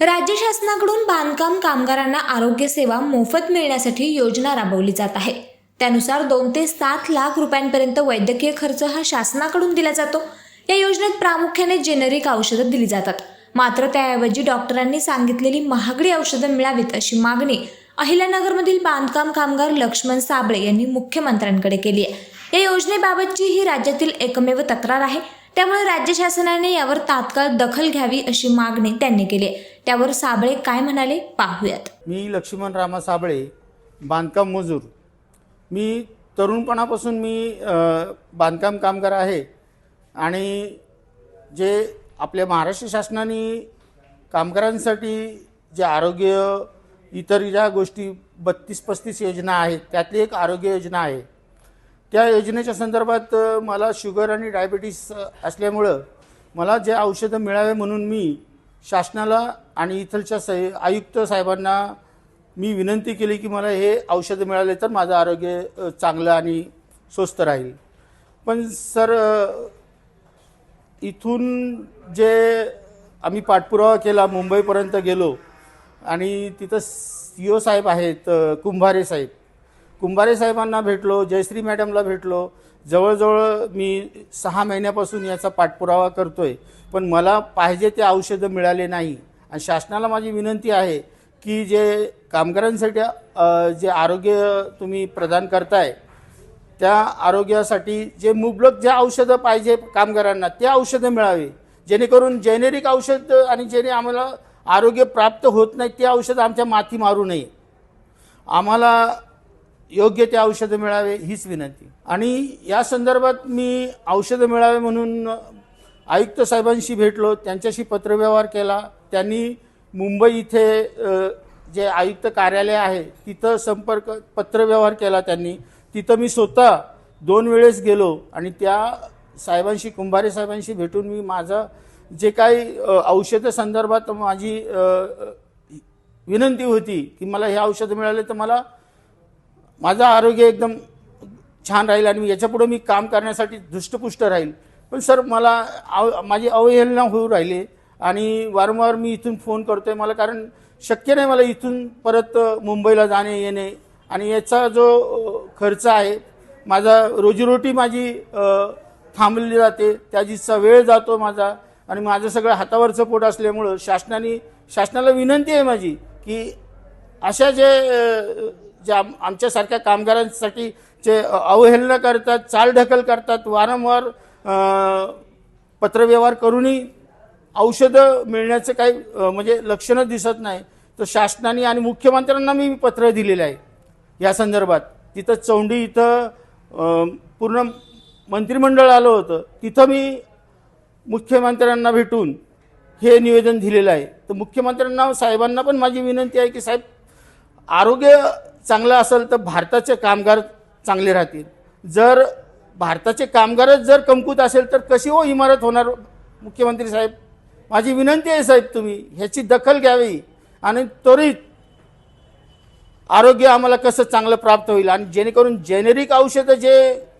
राज्य शासनाकडून बांधकाम कामगारांना आरोग्य सेवा मोफत मिळण्यासाठी योजना राबवली जात आहे. त्यानुसार दोन ते सात लाख रुपयांपर्यंत वैद्यकीय खर्च हा शासनाकडून दिला जातो. या योजनेत प्रामुख्याने जेनेरिक औषधं दिली जातात. मात्र त्याऐवजी डॉक्टरांनी सांगितलेली महागडी औषधं मिळावीत अशी मागणी अहिल्यानगरमधील बांधकाम कामगार लक्ष्मण साबळे यांनी मुख्यमंत्र्यांकडे केली आहे. या योजनेबाबतची ही राज्यातील एकमेव तक्रार आहे. त्यामुळे राज्य शासनाने यावर तात्काळ दखल घ्यावी अशी मागणी त्यांनी केली. आहे त्यावर साबळे काय म्हणाले पाहूयात. मी लक्ष्मण रामा साबळे बांधकाम मजूर. मी तरुणपणापासून मी बांधकाम कामगार आहे आणि जे आपल्या महाराष्ट्र शासनाने कामगारांसाठी जे आरोग्य इतर ज्या गोष्टी बत्तीस पस्तीस योजना आहेत त्यातली एक आरोग्य योजना आहे. त्या योजनेच्या संदर्भात मला शुगर आणि डायबिटीस असल्यामुळं मला जे औषधं मिळावे म्हणून मी शासनाला आणि इथलच्या सै आयुक्त साहेबांना मी विनंती केली की मला हे औषधं मिळाले तर माझं आरोग्य चांगलं आणि स्वस्त राहील. पण सर इथून जे आम्ही पाठपुरावा केला मुंबईपर्यंत गेलो आणि तिथं सी ओ साहेब आहेत कुंभारे साहेब कुंभारे साहेबांना भेटलो जयश्री मॅडमला भेटलो. जवळजवळ मी सहा महिन्यापासून याचा पाठपुरावा करतो आहे पण मला पाहिजे ते औषधं मिळाले नाही. आणि शासनाला माझी विनंती आहे की जे कामगारांसाठी जे आरोग्य तुम्ही प्रदान करताय त्या आरोग्यासाठी जे मुबलक जे औषधं पाहिजे कामगारांना ते औषधं मिळावे. जेणेकरून जेनेरिक औषध आणि जेणे आम्हाला आरोग्य प्राप्त होत नाही ते औषधं आमच्या माथी मारू नये. आम्हाला योग्य ते औषधं मिळावे हीच विनंती. आणि या संदर्भात मी औषधं मिळावे म्हणून आयुक्त साहेबांशी भेटलो त्यांच्याशी पत्रव्यवहार केला. त्यांनी मुंबई इथे जे आयुक्त कार्यालय आहे तिथं संपर्क पत्रव्यवहार केला त्यांनी. तिथं मी स्वतः दोन वेळेस गेलो आणि त्या साहेबांशी कुंभारे साहेबांशी भेटून मी माझं जे काही औषधं संदर्भात माझी विनंती होती की मला हे औषधं मिळाले तर मला माझं आरोग्य एकदम छान राहील आणि याच्यापुढे मी काम करण्यासाठी धुष्टपुष्ट राहील. पण सर मला आव माझी अवहेलना होऊ राहिली आणि वारंवार मी इथून फोन करतो आहे मला कारण शक्य नाही मला इथून परत मुंबईला जाणे येणे. आणि याचा जो खर्च आहे माझा रोजीरोटी माझी थांबली जाते. त्याचा वेळ जातो माझा आणि माझं सगळं हातावरचं पोट असल्यामुळं शासनाने शासनाला विनंती आहे माझी की अशा जे जे आम आमच्यासारख्या कामगारांसाठी जे अवहेलना करतात चालढकल करतात वारंवार पत्रव्यवहार करूनही औषधं मिळण्याचं काही म्हणजे लक्षणं दिसत नाही. तर शासनाने आणि मुख्यमंत्र्यांना मी पत्र दिलेलं आहे. या संदर्भात तिथं चौंडी इथं पूर्ण मंत्रिमंडळ आलं होतं. तिथं मी मुख्यमंत्र्यांना भेटून हे निवेदन दिलेलं आहे. तर मुख्यमंत्र्यांना साहेबांना पण माझी विनंती आहे की साहेब आरोग्य चांगलं असेल तर भारताचे कामगार चांगले राहतील. जर भारताचे कामगारच जर कमकुत असेल तर कशी हो इमारत होणार मुख्यमंत्री साहेब? माझी विनंती आहे साहेब तुम्ही ह्याची दखल घ्यावी आणि त्वरित आरोग्य आम्हाला कसं चांगलं प्राप्त होईल आणि जेणेकरून जेनेरिक औषधं जे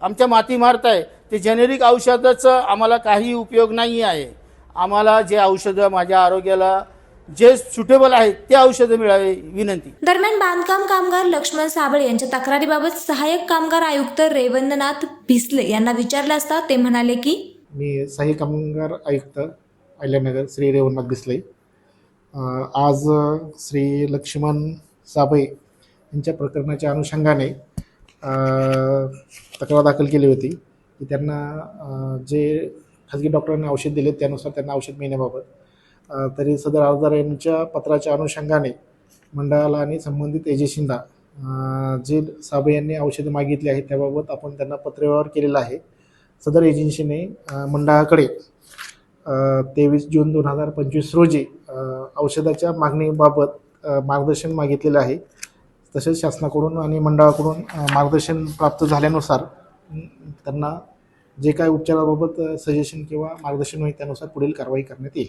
आमच्या माती मारत आहे ते जेनेरिक औषधाचं आम्हाला काही उपयोग नाही आहे आम्हाला जे औषधं माझ्या आरोग्याला जे सुटेबल आहेत ते औषधं मिळावे विनंती. दरम्यान बांधकाम कामगार लक्ष्मण साबळे यांच्या तक्रारीबाबत सहाय्यक कामगार आयुक्त रेवंदनाथ भिसले यांना विचारलं असता ते म्हणाले की मी सहाय्यक कामगार आयुक्त अहिल्यानगर श्री रेवणनाथ बिस्ले अ, आज अ, श्री लक्ष्मण साबळे यांच्या प्रकरणाच्या अनुषंगाने अ, तक्रार दाखल केली होती. की त्यांना अ, जे खाजगी डॉक्टरांनी औषध दिले त्यानुसार त्यांना औषध मिळण्याबाबत तरी सदर अर्जदार यांच्या पत्राच्या अनुषंगाने मंडळाला आणि संबंधित एजन्सींना जे साबळे यांनी औषधे मागितली आहेत त्याबाबत आपण त्यांना पत्रव्यवहार केलेला आहे. सदर एजन्सीने मंडळाकडे तेवीस जून दोन हजार पंचवीस रोजी औषधाच्या मागणीबाबत मार्गदर्शन मागितलेलं आहे. तसेच शासनाकडून आणि मंडळाकडून मार्गदर्शन प्राप्त झाल्यानुसार त्यांना जे काय उपचाराबाबत सजेशन किंवा मार्गदर्शन होईल त्यानुसार पुढील कारवाई करण्यात येईल.